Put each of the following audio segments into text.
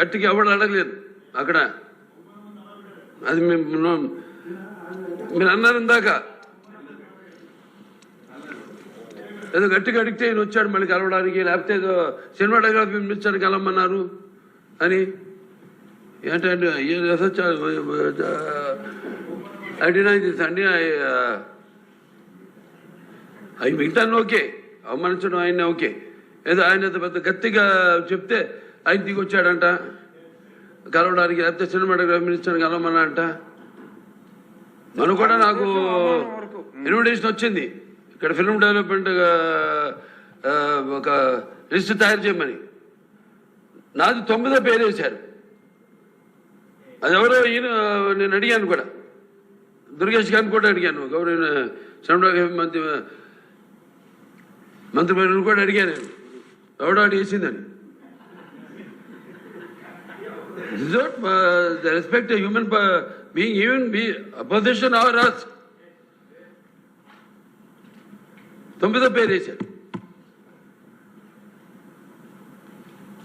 గట్టిగా ఎవడు అడగలేదు. అక్కడ. అది మేము మీరు అన్నారు ఇందాక. ఏదో గట్టిగా అడిగితే ఈయన వచ్చాడు మళ్ళీ కలవడానికి. లేకపోతే ఏదో సినిమా డగా పిలిపించాడు కలవమన్నారు అని. ఏంటంటే అడిగినా ఇది అండి అవి మిగతాన్ని ఓకే. అవమానించడం ఆయన ఓకే. ఏదో ఆయన పెద్ద గట్టిగా చెప్తే ఆయన దిగి వచ్చాడంట కలవడానికి లేకపోతే సినిమాటోగ్రఫీ మినిస్టర్ కలవమన్నా అంట మనం కూడా నాకు ఇన్విటేషన్ వచ్చింది. ఇక్కడ ఫిల్మ్ డెవలప్మెంట్ ఒక లిస్ట్ తయారు చేయమని. నాది తొమ్మిదో పేరు వేశారు. అది ఎవరో ఈయన నేను అడిగాను కూడా. దుర్గేష్ గారిని కూడా అడిగాను. గౌరవ సినిమాటోగ్రఫీ మంత్రి మంత్రి కూడా అడిగాను నేను. ఎవడో అడిగేసిందని. Is not uh, the respect a human being, even be opposition or us. తొమ్మిదో పేరు వేశాడు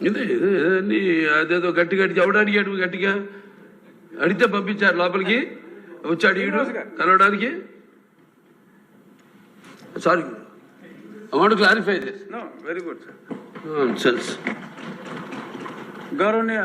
ఇది ఇది అదేదో గట్టి గట్టి ఎవడు అడిగాడు గట్టిగా? అడిగితే పంపించారు లోపలికి. వచ్చాడు ఈడు కలవడానికి. Sorry want clarify no very good sir గౌరవనీయ